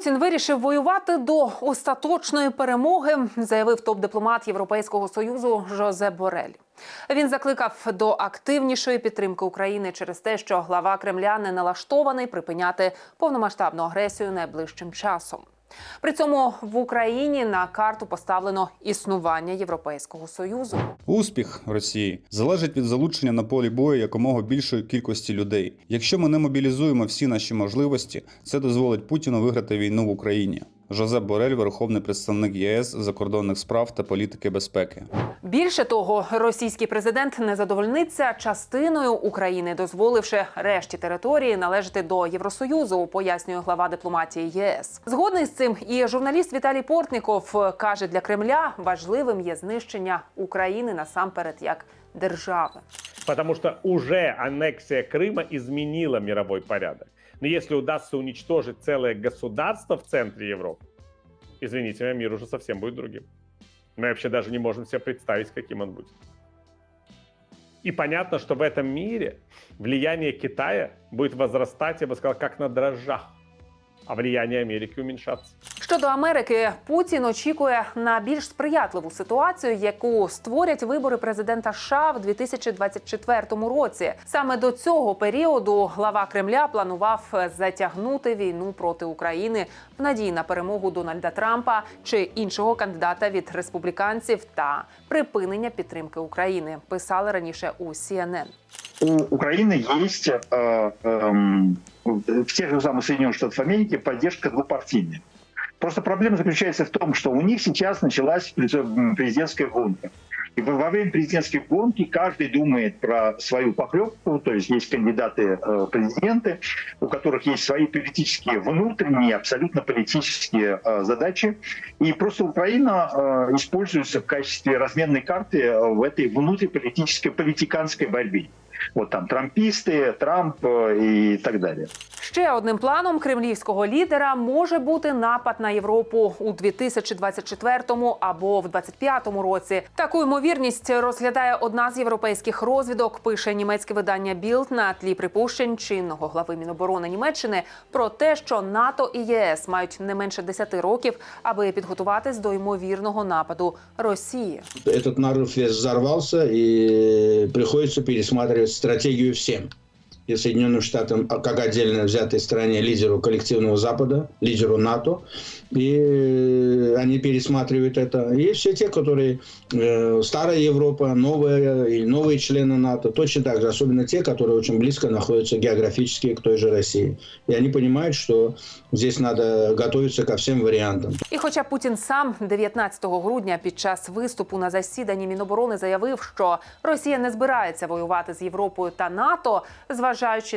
Путін вирішив воювати до остаточної перемоги, заявив топ-дипломат Європейського союзу Жозе Борель. Він закликав до активнішої підтримки України через те, що глава Кремля не налаштований припиняти повномасштабну агресію найближчим часом. При цьому в Україні на карту поставлено існування Європейського союзу. Успіх Росії залежить від залучення на полі бою якомога більшої кількості людей. Якщо ми не мобілізуємо всі наші можливості, це дозволить Путіну виграти війну в Україні. Жозеп Борель, верховний представник ЄС закордонних справ та політики безпеки. Більше того, російський президент не задовольниться частиною України, дозволивши решті території належати до Євросоюзу, пояснює глава дипломатії ЄС. Згодний з цим і журналіст Віталій Портніков каже, для Кремля важливим є знищення України насамперед як держави. Потому что уже аннексия Крыма изменила мировой порядок. Но если удастся уничтожить целое государство в центре Европы, извините меня, мир уже совсем будет другим. Мы вообще даже не можем себе представить, каким он будет. И понятно, что в этом мире влияние Китая будет возрастать, я бы сказал, как на дрожжах, а влияние Америки уменьшаться. Щодо Америки, Путін очікує на більш сприятливу ситуацію, яку створять вибори президента США в 2024 році. Саме до цього періоду глава Кремля планував затягнути війну проти України в надії на перемогу Дональда Трампа чи іншого кандидата від республіканців та припинення підтримки України. Писали раніше у CNN. у Украины есть э, эм, в тех же самых Соединенных Штатах Америки поддержка двупартийная. Просто проблема заключается в том, что у них сейчас началась през- президентская гонка. И во время президентской гонки каждый думает про свою похлебку, то есть есть кандидаты э, президенты, у которых есть свои политические внутренние, абсолютно политические э, задачи. И просто Украина э, используется в качестве разменной карты в этой внутриполитической, политиканской борьбе. Вот там трамписты, Трамп э, и так далее. Ще одним планом кремлівського лідера може бути напад на Європу у 2024 або в 2025 році. Таку ймовірність розглядає одна з європейських розвідок. Пише німецьке видання Білд на тлі припущень чинного глави Міноборони Німеччини про те, що НАТО і ЄС мають не менше 10 років, аби підготуватись до ймовірного нападу Росії. этот нарыв весь взорвался, и приходится пересматривать стратегию всем И Соединенным Штатам, а как отдельно взятой стране, лидеру коллективного Запада, лидеру НАТО, и э, они пересматривают это. И все те, которые э, старая Европа, новая и новые члены НАТО, точно так же, особенно те, которые очень близко находятся географически к той же России. И они понимают, что здесь надо готовиться ко всем вариантам. І хоча Путін сам 19 грудня під час виступу на засіданні Міноборони заявив, що Росія не збирається воювати з Європою та НАТО, зважаючи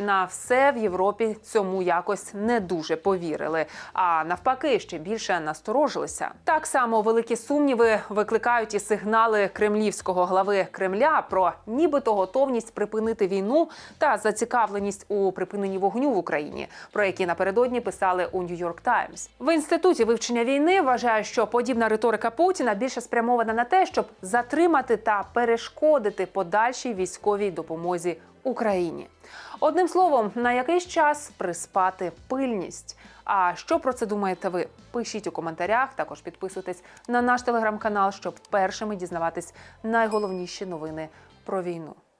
на все в Європі цьому якось не дуже повірили. А навпаки, ще більше насторожилися. Так само великі сумніви викликають і сигнали кремлівського глави Кремля про нібито готовність припинити війну та зацікавленість у припиненні вогню в Україні, про які напередодні писали у Нью-Йорк Таймс. В інституті вивчення війни вважає, що подібна риторика Путіна більше спрямована на те, щоб затримати та перешкодити подальшій військовій допомозі Україні. Одним словом, на якийсь час приспати пильність. А що про це думаєте ви? Пишіть у коментарях. Також підписуйтесь на наш телеграм-канал, щоб першими дізнаватись найголовніші новини про війну.